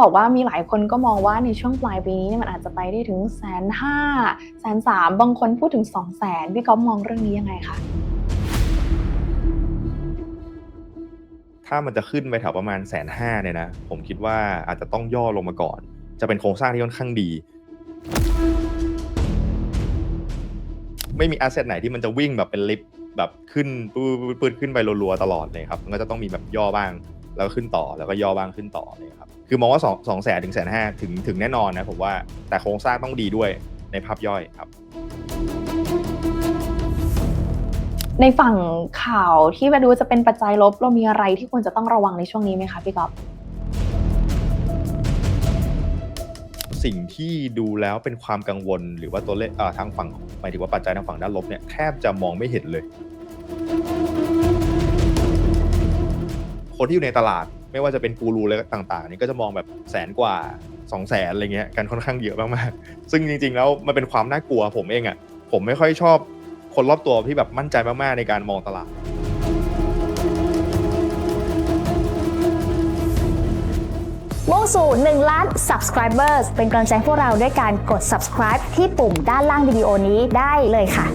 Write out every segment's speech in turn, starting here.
บอกว่ามีหลายคนก็มองว่าในช่วงปลายปีนี้มันอาจจะไปได้ถึงแสนห้าแสนสามบางคนพูดถึงสองแสนพี่ก๊อฟมองเรื่องนี้ยังไงคะถ้ามันจะขึ้นไปแถวประมาณแสนห้าเนี่ยนะ ผมคิดว่าอาจจะต้องย่อลงมาก่อน จะเป็นโครงสร้างที่ค่อนข้างดี ไม่มีแอสเซทไหนที่มันจะวิ่งแบบเป็นลิฟต์แบบขึ้นปืดขึ้นไปรัวๆตลอดเลยครับ มันก็จะต้องมีแบบย่อบ้าง แล้วก็ขึ้นต่อแล้วก็ย่อบ้างขึ้นต่อเลยครับคือมองว่าสองสองแสนถึงแสนห้าถึงถึงแน่นอนนะผมว่าแต่โครงสร้างต้องดีด้วยในภาพย่อยครับ ในฝั่งข่าวที่มาดูจะเป็นปัจจัยลบเรามีอะไรที่ควรจะต้องระวังในช่วงนี้ไหมคะพี่ก๊อฟสิ่งที่ดูแล้วเป็นความกังวลหรือว่าตัวเลขเอ่อทางฝั่งหมายถึงว่าปัจจัยทางฝั่งด้านลบเนี่ยแทบจะมองไม่เห็นเลย คนที่อยู่ในตลาด ไม่ว่าจะเป็นกูรูอะไรต่างๆ นี่ก็จะมองแบบแสนกว่า2องแสนอะไรเงี้ยกันค่อนข้างเยอะมากๆซึ่งจริง ๆ แล้วมันเป็นความน่ากลัวผมเองอะ่ะผมไม่ค่อยชอบคนรอบตัวที่แบบมั่นใจมากๆในการมองตลาดมุ่งสู่ 1 ล้าน subscribers เป็นกำลังใจพวกเราด้วยการกด subscribe ที่ปุ่มด้านล่างวิดีโอนี้ได้เลยค่ะ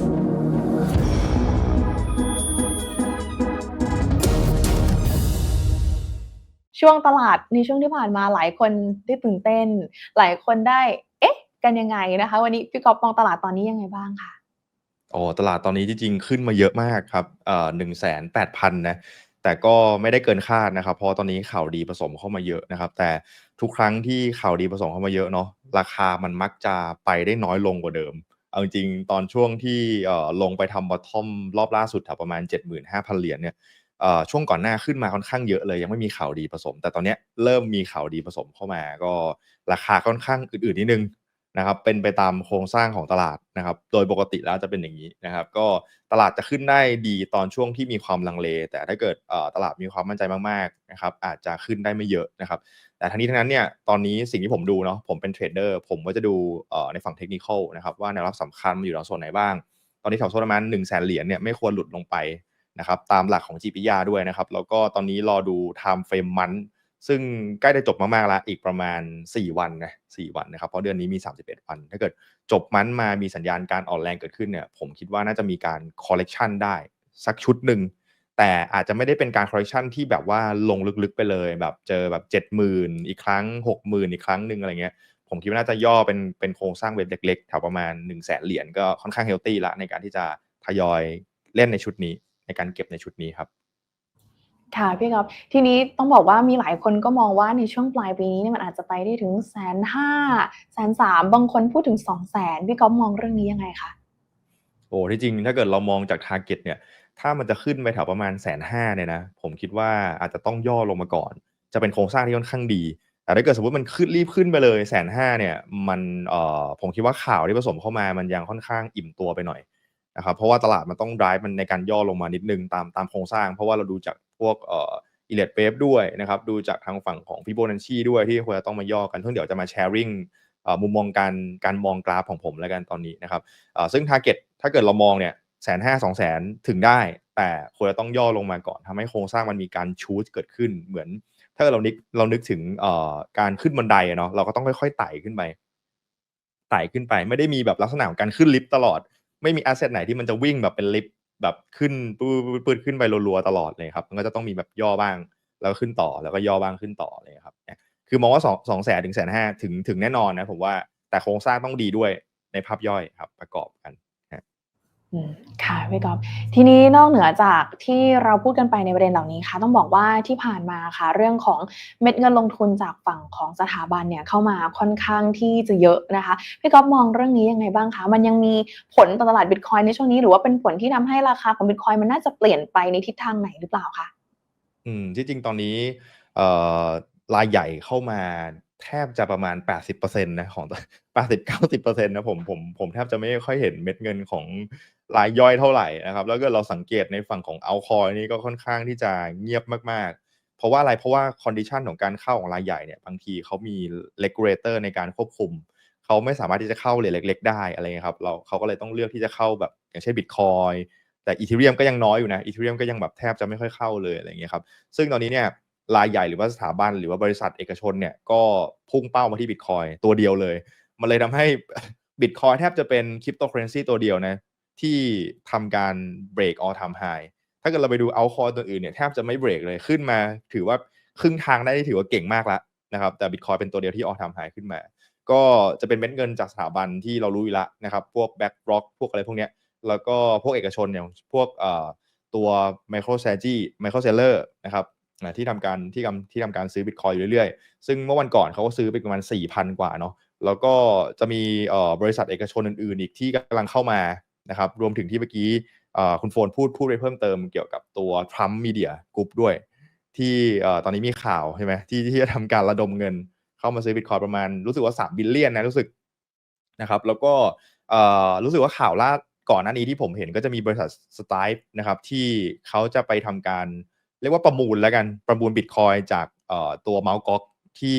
ช่วงตลาดในช่วงที่ผ่านมาหลายคนได้ตื่นเต้น หลายคนได้ เอ๊ะ กันยังไงนะคะ วันนี้พี่กอฟมองตลาดตอนนี้ยังไงบ้างคะอ๋อตลาดตอนนี้จริงๆขึ้นมาเยอะมากครับเอ่อหนึ่งแสนแปดพันนะแต่ก็ไม่ได้เกินคาดนะครับ เพราะตอนนี้ข่าวดีผสมเข้ามาเยอะนะครับ แต่ทุกครั้งที่ข่าวดีผสมเข้ามาเยอะเนาะราคามันมักจะไปได้น้อยลงกว่าเดิม เอาจริงตอนช่วงที่เอ่อลงไปทำบอททอมรอบล่าสุดแถวประมาณ 75,000 เหรียญเนี่ย ช่วงก่อนหน้าขึ้นมาค่อนข้างเยอะเลย ยังไม่มีข่าวดีผสม แต่ตอนนี้เริ่มมีข่าวดีผสมเข้ามา ก็ราคาค่อนข้างอื่นๆนิดนึงนะครับเป็นไปตามโครงสร้างของตลาดนะครับ โดยปกติแล้วจะเป็นอย่างนี้นะครับ ก็ตลาดจะขึ้นได้ดีตอนช่วงที่มีความลังเล แต่ถ้าเกิดตลาดมีความมั่นใจมากๆนะครับ อาจจะขึ้นได้ไม่เยอะนะครับ แต่ทั้งนี้ทั้งนั้นเนี่ยตอนนี้สิ่งที่ผมดูเนาะผมเป็นเทรดเดอร์ผมก็จะดูในฝั่งเทคนิคนะครับว่าแนวรับสำคัญมันอยู่ในโซนไหนบ้าง ตอนนี้แถวโซนประมาณ1 0 0 0 0แสนเหรียญเนี่ยไม่ควรหลุดลงไป นะครับตามหลักของจีปิยาด้วยนะครับ แล้วก็ตอนนี้รอดู time frame มันซึ่งใกล้จะจบมากๆแล้วอีกประมาณ 4 วันนะ4วันนะครับ เพราะเดือนนี้มี 31 วัน ถ้าเกิดจบมันมามีสัญญาณการอ่อนแรงเกิดขึ้นเนี่ยผมคิดว่าน่าจะมีการ correction ได้สักชุดหนึ่งแต่อาจจะไม่ได้เป็นการ correction ที่แบบว่าลงลึกๆไปเลย แบบเจอแบบ 70,000 อีกครั้ง 60,000 อีกครั้งหนึ่งอะไรเงี้ยผมคิดว่าน่าจะย่อเป็นเป็นโครงสร้างเว็บเล็กๆแถวประมาณ 1 0 0 0 0แสนเหรียญก็ค่อนข้างเฮลตี้ละในการที่จะทยอยเล่นในชุดนี้ ในการเก็บในชุดนี้ครับค่ะพี่ก๊อฟทีนี้ต้องบอกว่ามีหลายคนก็มองว่าในช่วงปลายปีนี้เนี่ยมันอาจจะไปได้ถึงแสนห้าแสนสามบางคนพูดถึงสองแสนพี่ก๊อฟมองเรื่องนี้ยังไงคะโอ้ที่จริงถ้าเกิดเรามองจาก target เนี่ย ถ้ามันจะขึ้นไปแถวประมาณแสนห้าเนี่ยนะผมคิดว่าอาจจะต้องย่อลงมาก่อน จะเป็นโครงสร้างที่ค่อนข้างดี แต่ถ้าเกิดสมมติมันขึ้นรีบขึ้นไปเลยแสนห้าเนี่ยมันเอ่อผมคิดว่าข่าวที่ผสมเข้ามามันยังค่อนข้างอิ่มตัวไปหน่อย นะครับเพราะว่าตลาดมันต้อง drive มันในการย่อลงมานิดนึงตามตามโครงสร้าง เพราะว่าเราดูจากพวกเอ่ออิเลดเวฟด้วยนะครับดูจากทางฝั่งของฟิโบนัชชีด้วยที่ควรจะต้องมาย่อกันซึ่งเดี๋ยวจะมาแชร์ริงมุมมองการการมองกราฟของผมแล้วกันตอนนี้นะครับเอ่อซึ่ง Target ถ้าเกิดเรามองเนี่ยแสนห้าสองแสนถึงได้ แต่ควรจะต้องย่อลงมาก่อนทำให้โครงสร้างมันมีการชูดเกิดขึ้นเหมือน ถ้าเรานึกเรานึกถึงการขึ้นบันไดเนาะเราก็ต้องค่อยๆไต่ขึ้นไปไต่ขึ้นไปไม่ได้มีแบบลักษณะของการขึ้นลิฟต์ตลอด ไม่มีแอสเซทไหนที่มันจะวิ่งแบบเป็นลิฟต์แบบขึ้นปื้ดปื้ดขึ้นไปรัวๆตลอดเลยครับมันก็จะต้องมีแบบย่อบ้างแล้วก็ขึ้นต่อแล้วก็ย่อบ้างขึ้นต่อเลยครับคือมองว่าสองสองแสนถึงแสนห้าถึงถึงแน่นอนนะผมว่าแต่โครงสร้างต้องดีด้วยในภาพย่อยครับประกอบกัน ค่ะพี่กอฟทีนี้นอกเหนือจากที่เราพูดกันไปในประเด็นเหล่านี้ค่ะ ต้องบอกว่าที่ผ่านมาค่ะ เรื่องของเม็ดเงินลงทุนจากฝั่งของสถาบันเนี่ยเข้ามาค่อนข้างที่จะเยอะนะคะพี่กอฟมองเรื่องนี้ยังไงบ้างคะมันยังมีผลต่อตลาดบิตคอยในช่วงนี้ หรือว่าเป็นผลที่ทำให้ราคาของบิตคอยมันน่าจะเปลี่ยนไปในทิศทางไหนหรือเปล่าคะอืมที่จริงตอนนี้เอ่อรายใหญ่เข้ามา แทบจะประมาณ 80%นะของ80-90%นะผมผมผมแทบจะไม่ค่อยเห็นเม็ดเงินของรายย่อยเท่าไหร่นะครับ แล้วก็เราสังเกตในฝั่งของ altcoin นี่ก็ค่อนข้างที่จะเงียบมากๆ เพราะว่าอะไรเพราะว่า condition ของการเข้าของรายใหญ่เนี่ยบางทีเขามี regulator ในการควบคุมเขาไม่สามารถที่จะเข้าเหรียญเล็ก ๆ ได้อะไรเงี้ยครับเราเขาก็เลยต้องเลือกที่จะเข้าแบบอย่างเช่น Bitcoin แต่ Ethereum ก็ยังน้อยอยู่นะ Ethereum ก็ยังแบบแทบจะไม่ค่อยเข้าเลยอะไรเงี้ยครับซึ่งตอนนี้เนี่ย รายใหญ่หรือว่าสถาบันหรือว่าบริษัทเอกชนเนี่ยก็พุ่งเป้ามาที่บิตคอยตัวเดียวเลย มันเลยทำให้บิตคอยแทบจะเป็นคริปโตเคอเรนซีตัวเดียวนะที่ทำการ break all time high ถ้าเกิดเราไปดูเอาคอยตัวอื่นเนี่ยแทบจะไม่เบรกเลยขึ้นมา ถือว่าครึ่งทางได้นี่ถือว่าเก่งมากแล้วนะครับแต่บิตคอยเป็นตัวเดียวที่ all time high ขึ้นมา ก็จะเป็นเม็ดเงินจากสถาบันที่เรารู้อยู่แล้วนะครับพวก BlackRock พวกอะไรพวกเนี้ยแล้วก็พวกเอกชนอย่างพวกเอ่อตัว Micro Strategy Micro Seller นะครับ อ่าที่ทำการที่ทำที่ทำการซื้อ Bitcoin อยู่เรื่อยๆ ซึ่งเมื่อวันก่อนเขาก็ซื้อไปประมาณ 4,000 กว่าเนาะแล้วก็จะมีบริษัทเอกชนอื่นๆ อีกที่กำลังเข้ามานะครับรวมถึงที่เมื่อกี้คุณโฟนพูดพูดไปเพิ่มเติมเกี่ยวกับตัว Trump Media Group ด้วย ที่ตอนนี้มีข่าวใช่ไหมที่ที่จะทำการระดมเงิน เข้ามาซื้อบิตคอยประมาณรู้สึกว่า 3 บิลเลียนนะรู้สึกนะครับ แล้วก็รู้สึกว่าข่าวล่าก่อนหน้านี้ที่ผมเห็นก็จะมีบริษัทสไตล์นะครับที่เขาจะไปทำการ เรียกว่าประมูลแล้วกันประมูลบิตคอยจากเอ่อตัวเมาส์ก๊อกที่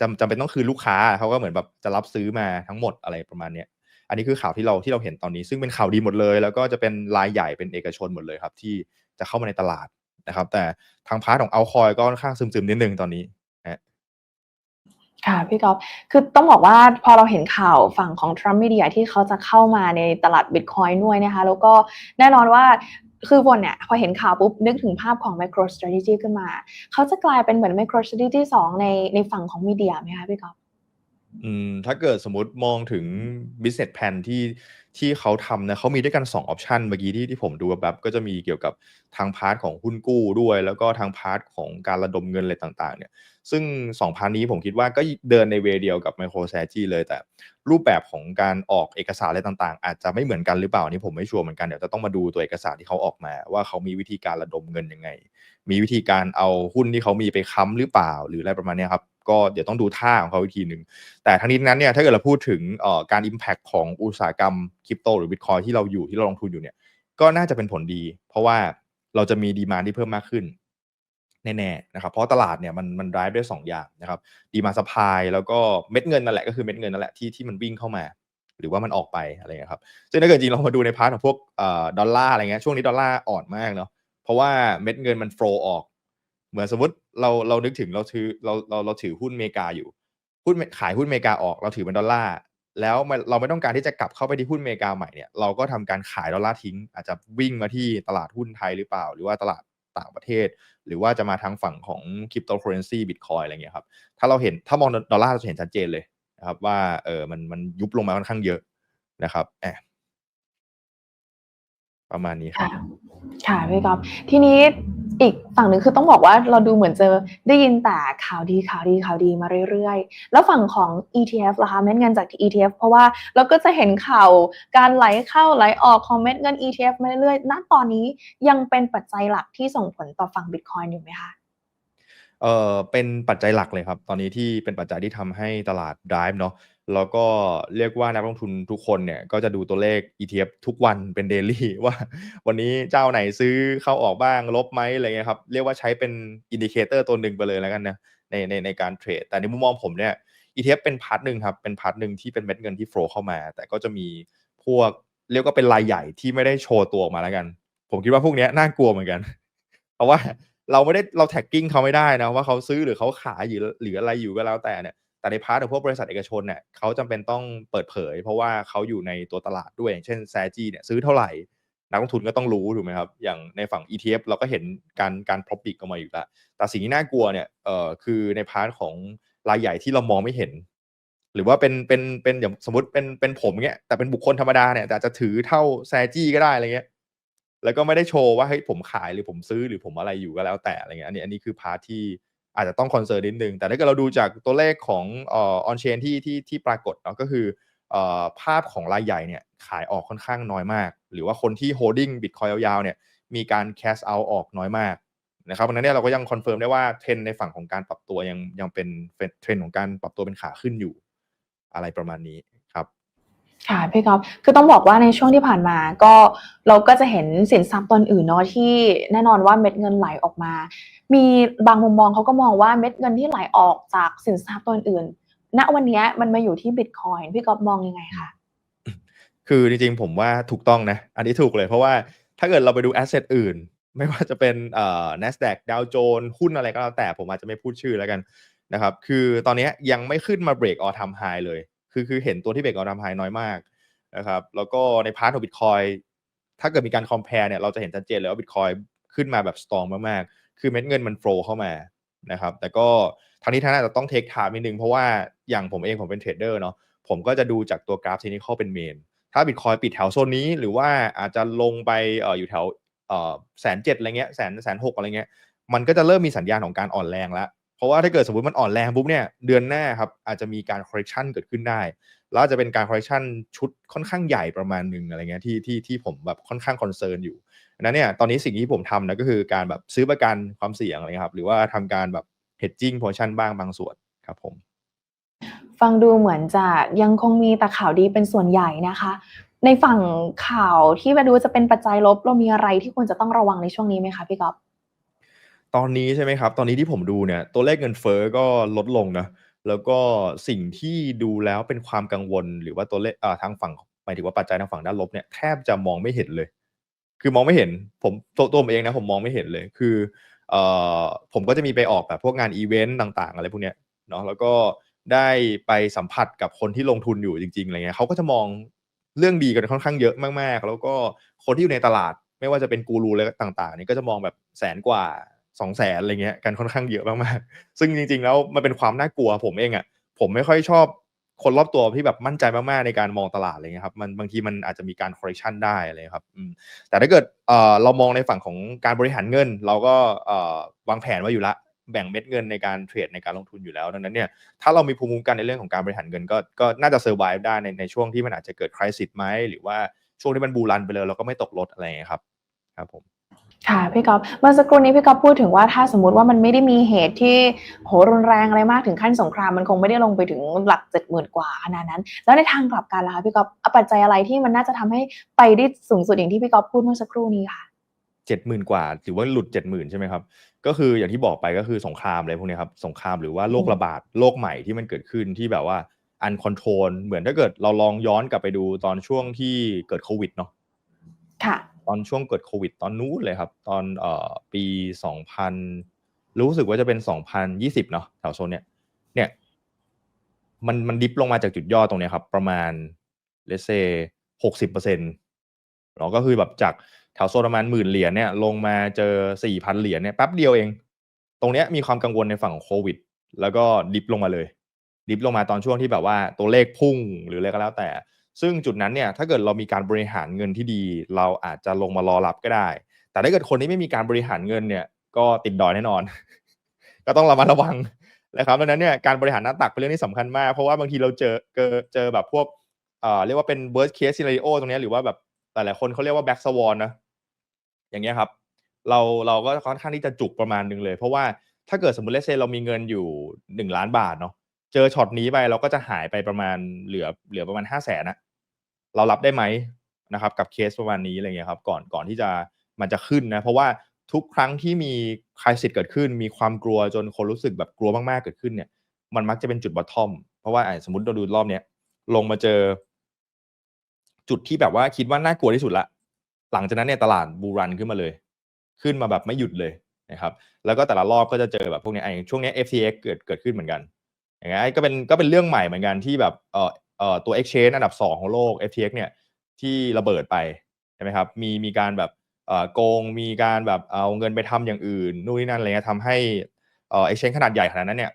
จำจำเป็นต้องคืนลูกค้าเขาก็เหมือนแบบจะรับซื้อมาทั้งหมดอะไรประมาณเนี้ยอันนี้คือข่าวที่เราที่เราเห็นตอนนี้ ซึ่งเป็นข่าวดีหมดเลย แล้วก็จะเป็นรายใหญ่เป็นเอกชนหมดเลยครับ ที่จะเข้ามาในตลาดนะครับ แต่ทางพาร์ทของเอาคอยก็ค่อนข้างซึมๆนิดนึงตอนนี้ค่ะพี่ก๊อฟคือต้องบอกว่าพอเราเห็นข่าวฝั่งของ Trump Media ที่เขาจะเข้ามาในตลาด Bitcoin ด้วยนะคะ แล้วก็แน่นอนว่า คือบนเนี่ยพอเห็นข่าวปุ๊บนึกถึงภาพของ MicroStrategy ขึ้นมา เขาจะกลายเป็นเหมือน MicroStrategy 2ในในฝั่งของมีเดียไหมคะพี่ก๊อฟอืมถ้าเกิดสมมติมองถึง business plan ที่ที่เขาทำนะเขามีด้วยกัน2ออปชันเมื่อกี้ที่ที่ผมดูแบบก็จะมีเกี่ยวกับทางพาร์ทของหุ้นกู้ด้วย แล้วก็ทางพาร์ทของการระดมเงินอะไรต่างๆ เนี่ย ซึ่ง2พาร์ทนี้ผมคิดว่าก็เดินในเวเดียวกับ MicroStrategy เลยแต่ รูปแบบของการออกเอกสารอะไรต่างๆ อาจจะไม่เหมือนกันหรือเปล่านี่ผมไม่ชัวร์เหมือนกันเดี๋ยวจะต้องมาดูตัวเอกสารที่เขาออกมา ว่าเขามีวิธีการระดมเงินยังไง มีวิธีการเอาหุ้นที่เขามีไปค้ำหรือเปล่า หรืออะไรประมาณนี้ครับก็เดี๋ยวต้องดูท่าของเขาอีกทีหนึ่ง แต่ทั้งนี้นั้นเนี่ยถ้าเกิดเราพูดถึงการ Impact ของอุตสาหกรรมคริปโตหรือ Bitcoin ที่เราอยู่ที่เราลงทุนอยู่เนี่ยก็น่าจะเป็นผลดี เพราะว่าเราจะมีดีมานที่เพิ่มมากขึ้น แน่ๆนะครับเพราะตลาดเนี่ยมันมัน drive ด้วยสองอย่างนะครับดีมาสปายแล้วก็เม็ดเงินนั่นแหละก็คือเม็ดเงินนั่นแหละที่ที่มันวิ่งเข้ามา หรือว่ามันออกไปอะไรเงี้ยครับซึ่งถ้าเกิดจริงเรามาดูในพาร์ทของพวกอดอลลาร์อะไรเงี้ยช่วงนี้ดอลลาร์อ่อนมากเนาะเพราะว่าเม็ดเงินมันโฟลออก เหมือนสมมติเราเรานึกถึงเราถือเราเราเราถือหุ้นเมกาอยู่หุ้นขายหุ้นเมกาออกเราถือเป็นดอลลาร์แล้วเราไม่ต้องการที่จะกลับเข้าไปที่หุ้นเมกาใหม่เนี่ยเราก็ทำการขายดอลลาร์ทิ้ง อาจจะวิ่งมาที่ตลาดหุ้นไทยหรือเปล่า หรือว่าตลาด ต่างประเทศ หรือว่าจะมาทางฝั่งของคริปโตเคอเรนซีบิตคอยอะไรเงี้ยครับถ้าเราเห็นถ้ามองดอลลาร์เราจะเห็นชัดเจนเลยนะครับว่าเออมันมันยุบลงมาค่อนข้างเยอะนะครับแอบประมาณนี้ครับค่ะค่ะพี่กอฟทีนี้ อีกฝั่งหนึ่งคือต้องบอกว่าเราดูเหมือนจะได้ยินแต่ข่าวดีข่าวดีข่าวดีมาเรื่อยๆ แล้วฝั่งของ ETF ล่ะคะเม็ดเงินจาก ETF เพราะว่าเราก็จะเห็นข่าวการไหลเข้าไหลออกของเม็ดเงิน ETF มาเรื่อยๆ ณ ตอนนี้ยังเป็นปัจจัยหลักที่ส่งผลต่อฝั่ง Bitcoin อยู่ไหมคะเอ่อเป็นปัจจัยหลักเลยครับ ตอนนี้ที่เป็นปัจจัยที่ทำให้ตลาด drive เนาะ แล้วก็เรียกว่านักลงทุนทุกคนเนี่ยก็จะดูตัวเลข ETF ทุกวันเป็น daily ว่าวันนี้เจ้าไหนซื้อเข้าออกบ้างลบไหมอะไรเงี้ยครับเรียกว่าใช้เป็นอินดิเคเตอร์ตัวหนึ่งไปเลยแล้วกันนะในในในการเทรด แต่ในมุมมองผมเนี่ย ETF เป็นพาร์ทหนึ่งครับเป็นพาร์ทหนึ่งที่เป็นเม็ดเงินที่โฟลเข้ามา แต่ก็จะมีพวกเรียกว่าเป็นรายใหญ่ที่ไม่ได้โชว์ตัวออกมาแล้วกัน ผมคิดว่าพวกนี้น่ากลัวเหมือนกัน เพราะว่าเราไม่ได้เราแท็กกิ้งเขาไม่ได้นะว่าเขาซื้อหรือเขาขายอยู่หรืออะไรอยู่ก็แล้วแต่เนี่ย แต่ในพาร์ทของพวกบริษัทเอกชนเนี่ยเขาจำเป็นต้องเปิดเผย เพราะว่าเขาอยู่ในตัวตลาดด้วยอย่างเช่นแซจีเนี่ยซื้อเท่าไหร่ นักลงทุนก็ต้องรู้ถูกไหมครับ อย่างในฝั่ง ETF เราก็เห็นการการพรอปิกออกมาอยู่แล้วแต่สิ่งที่น่ากลัวเนี่ยเอ่อคือในพาร์ทของรายใหญ่ที่เรามองไม่เห็น หรือว่าเป็นเป็นเป็นอย่างสมมติเป็นเป็นผมเงี้ยแต่เป็นบุคคลธรรมดาเนี่ยแต่จจะถือเท่าแซจี้ก็ได้อะไรเงี้ยแล้วก็ไม่ได้โชว์ว่าเฮ้ยผมขายหรือผมซื้อหรือผมอะไรอยู่ก็แล้วแต่อะไรเงี้ยอันนี้อันนี้คือพาร์ทที่ อาจจะต้องคอนเซิร์นนิดนึง แต่ถ้าเกิดเราดูจากตัวเลขของออนเชนที่ที่ที่ปรากฏเนาะก็คืออภาพของรายใหญ่เนี่ยขายออกค่อนข้างน้อยมาก หรือว่าคนที่โฮดดิ้งบิตคอยยาวๆเนี่ยมีการแคสเอาออกน้อยมากนะครับเพราะนั้นเนี่ยเราก็ยังคอนเฟิร์มได้ว่าเทรนในฝั่งของการปรับตัวยังยังเป็นเทรนของการปรับตัวเป็นขาขึ้นอยู่อะไรประมาณนี้ ค่ะพี่ก๊อฟคือต้องบอกว่าในช่วงที่ผ่านมาก็เราก็จะเห็นสินทรัพย์ตนอื่นเนาะที่แน่นอนว่าเม็ดเงินไหลออกมา มีบางมุมมองเขาก็มองว่าเม็ดเงินที่ไหลออกจากสินทรัพย์ตนอื่น ณวันนี้มันมาอยู่ที่บิตคอยน์พี่ก๊อฟมองยังไงคะคือจริงๆผมว่าถูกต้องนะ อันนี้ถูกเลยเพราะว่าถ้าเกิดเราไปดูแอสเซทอื่น ไม่ว่าจะเป็นเอ่อ NASDAQ ดาวโจนส์หุ้นอะไรก็แล้วแต่ผมอาจจะไม่พูดชื่อแล้วกันนะครับคือตอนนี้ยยังไม่ขึ้นมาเบรกออทำไฮเลย คือคือเห็นตัวที่เบรกเออทำไฮน้อยมากนะครับแล้วก็ในพาร์ทของบิตคอยถ้าเกิดมีการคอมเพลเนี่ยเราจะเห็นชัดเจนเลยว่าบิตคอยขึ้นมาแบบสตรองมากๆ คือเม็ดเงินมันโฟลเข้ามานะครับแต่ก็ทางนี้ทางนั้นอาจจะต้องเทคไทม์นิดนึง เพราะว่าอย่างผมเองผมเป็นเทรดเดอร์เนาะผมก็จะดูจากตัวกราฟเทคนิคเป็นเมนถ้าบิตคอยปิดแถวโซนนี้หรือว่าอาจจะลงไปออยู่แถวแสนเจ็ดอะไรเงี้ยแสนแสนหกอะไรเงี้ยมันก็จะเริ่มมีสัญญาณของการอ่อนแรงแล้ว เพราะว่าถ้าเกิดสมมติมันอ่อนแรงปุ๊บเนี่ยเดือนหน้าครับอาจจะมีการ correction เกิดขึ้นได้ แล้วอาจจะเป็นการ correction ชุดค่อนข้างใหญ่ประมาณหนึ่งอะไรเงี้ยที่ที่ที่ผมแบบค่อนข้าง concern อยู่นั้นเนี่ยตอนนี้สิ่งที่ผมทำนะก็คือการแบบซื้อประกันความเสี่ยงอะไรครับ หรือว่าทำการแบบ hedging position บ้างบางส่วนครับผม ฟังดูเหมือนจะยังคงมีแต่ข่าวดีเป็นส่วนใหญ่นะคะ ในฝั่งข่าวที่มาดูจะเป็นปัจจัยลบเรามีอะไรที่ควรจะต้องระวังในช่วงนี้ไหมคะพี่ก๊อฟ ตอนนี้ใช่ไหมครับ ตอนนี้ที่ผมดูเนี่ย ตัวเลขเงินเฟ้อก็ลดลงนะ แล้วก็สิ่งที่ดูแล้วเป็นความกังวล หรือว่าตัวเลขอ่าทางฝั่งหมายถึงว่าปัจจัยทางฝั่งด้านลบเนี่ยแทบจะมองไม่เห็นเลย คือมองไม่เห็น ผมตัวตัวผมเองนะ ผมมองไม่เห็นเลย คือเอ่อผมก็จะมีไปออกแบบพวกงานอีเวนต์ต่าง ๆ อะไรพวกเนี้ยเนาะ แล้วก็ได้ไปสัมผัสกับคนที่ลงทุนอยู่จริงๆอะไรเงี้ยเขาก็จะมองเรื่องดีกันค่อนข้างเยอะมากๆ แล้วก็คนที่อยู่ในตลาด ไม่ว่าจะเป็นกูรูอะไรต่าง ๆ นี่ก็จะมองแบบแสนกว่า สองแสนอะไรเงี้ยกันค่อนข้างเยอะมากๆซึ่งจริง ๆ แล้วมันเป็นความน่ากลัวผมเองอะ่ะผมไม่ค่อยชอบคนรอบตัวที่แบบมั่นใจมากๆในการมองตลาดอะไรเงี้ยครับมันบางทีมันอาจจะมีการ correction ได้อะไรครับแต่ถ้าเกิดเออเรามองในฝั่งของการบริหารเงิน เราก็เออวางแผนไว้อยู่ละแบ่งเม็ดเงินในการเทรดในการลงทุนอยู่แล้วดังนั้นเนี่ยถ้าเรามีภูมิคุ้มกันในเรื่องของการบริหารเงิน ก็ก็น่าจะ survive ได้ในในช่วงที่มันอาจจะเกิด crisis ไหมหรือว่าช่วงที่มันบูรันไปเลยเราก็ไม่ตกรถอะไรเงี้ยครับครับผม ค่ะพี่ก๊อฟเมื่อสักครู่นี้พี่ก๊อฟพูดถึงว่าถ้าสมมติว่ามันไม่ได้มีเหตุที่โหรุนแรงอะไรมากถึงขั้นสงครามมันคงไม่ได้ลงไปถึงหลักเจ็ดหมื่นกว่าขนาดนั้น แล้วในทางกลับกันล่ะคะพี่ก๊อฟเอาปัจจัยอะไรที่มันน่าจะทำให้ไปได้สูงสุดอย่างที่พี่ก๊อฟพูดเมื่อสักครู่นี้ค่ะเจ็ดหมื่นกว่าหรือว่าหลุดเจ็ดหมื่นใช่ไหมครับ ก็คืออย่างที่บอกไปก็คือสงครามอะไรพวกเนี้ยครับสงครามหรือว่าโรคระบาดโรคใหม่ที่มันเกิดขึ้นที่แบบว่าอันคอนโทรลเหมือนถ้าเกิดเราลองย้อนกลับไปดูตอนช่วงที่เกิดโควิดเนาะค่ะ ตอนช่วงเกิดโควิดตอนนู้นเลยครับ ตอนเอ่อปีสองพันรู้สึกว่าจะเป็นสองพันยี่สิบเนาะแถวโซนเนี้ยเนี่ยมันมันดิฟลงมาจากจุดยอดตรงเนี้ยครับ ประมาณเลเซหกสิบเปอร์เซ็นต์เราก็คือแบบจากแถวโซนประมาณหมื่นเหรียญเนี่ยลงมาเจอสี่พันเหรียญเนี่ยแป๊บเดียวเอง ตรงเนี้ยมีความกังวลในฝั่งของโควิด แล้วก็ดิฟลงมาเลย ดิฟลงมาตอนช่วงที่แบบว่าตัวเลขพุ่งหรืออะไรก็แล้วแต่ ซึ่งจุดนั้นเนี่ยถ้าเกิดเรามีการบริหารเงินที่ดี เราอาจจะลงมารอรับก็ได้ แต่ถ้าเกิดคนที่ไม่มีการบริหารเงินเนี่ยก็ติดดอยแน่นอน ก็ต้องระมัดระวังนะครับดังนั้นเนี่ยการบริหารหน้าตักเป็นเรื่องที่สำคัญมาก เพราะว่าบางทีเราเจอเจอเจอแบบพวกเอ่อเรียกว่าเป็น worst case scenario ตรงนี้หรือว่าแบบหลายๆคนเขาเรียกว่า back swan นะอย่างเงี้ยครับ เราเราก็ค่อนข้างที่จะจุกประมาณนึงเลย เพราะว่าถ้าเกิดสมมติเลเซเรามีเงินอยู่หนึ่งล้านบาทเนาะเจอช็อตนี้ไปเราก็จะหายไปประมาณเหลือเหลือประมาณห้าแสนนะ เรารับได้ไหมนะครับกับเคสประมาณนี้อะไรเงี้ยครับก่อนก่อนที่จะมันจะขึ้นนะเพราะว่าทุกครั้งที่มีคลายสิทธิ์เกิดขึ้น มีความกลัวจนคนรู้สึกแบบกลัวมากๆเกิดขึ้นเนี่ย มันมักจะเป็นจุดบอททอม เพราะว่าสมมติเราดูรอบเนี้ยลงมาเจอ จุดที่แบบว่าคิดว่าน่ากลัวที่สุดละหลังจากนั้นเนี่ยตลาดบูรันขึ้นมาเลย ขึ้นมาแบบไม่หยุดเลยนะครับ แล้วก็แต่ละรอบก็จะเจอแบบพวกเนี้ยไอ้ช่วงเนี้ย FTX เกิดเกิดขึ้นเหมือนกัน อย่างเงี้ยก็เป็นก็เป็นเรื่องใหม่เหมือนกันที่แบบเออ ตัว exchange อันดับ 2 ของโลก FTX เนี่ยที่ระเบิดไปใช่ไหมครับมีมีการแบบเอ่อโกงมีการแบบเอาเงินไปทำอย่างอื่นนู่นนี่นั่นอะไรเงี้ยทำให้เอ่อ exchange ขนาดใหญ่ขนาดนั้นเนี่ย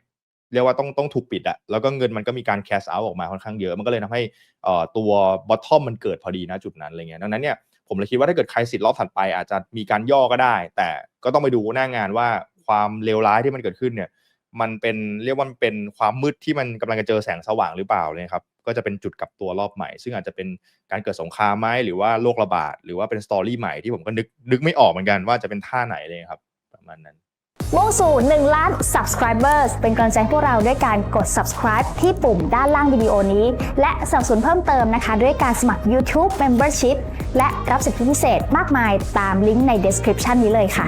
เรียกว่าต้องต้องถูกปิดอะแล้วก็เงินมันก็มีการ cash out ออกมาค่อนข้างเยอะ มันก็เลยทำให้เอ่อตัว bottom มันเกิดพอดีนะจุดนั้นอะไรเงี้ยดังนั้นเนี่ยผมเลยคิดว่าถ้าเกิดใครสิทธิ์รอบถัดไปอาจจะมีการย่อก็ได้ แต่ก็ต้องไปดูหน้างานว่าความเลวร้ายที่มันเกิดขึ้นเนี่ย มันเป็นเรียกว่ามันเป็นความมืดที่มันกำลังจะเจอแสงสว่างหรือเปล่าเลยครับก็จะเป็นจุดกลับตัวรอบใหม่ ซึ่งอาจจะเป็นการเกิดสงครามไหมหรือว่าโรคระบาดหรือว่าเป็นสตอรี่ใหม่ที่ผมก็นึกนึกไม่ออกเหมือนกันว่าจะเป็นท่าไหนเลยครับประมาณนั้นมุ่งสู่1ล้าน subscribers เป็นกำลังใจพวกเราด้วยการกด subscribe ที่ปุ่มด้านล่างวิดีโอนี้ และสนับสนุนเพิ่มเติมนะคะ ด้วยการสมัคร YouTube Membership และรับสิทธิพิเศษมากมายตามลิงก์ใน description นี้เลยค่ะ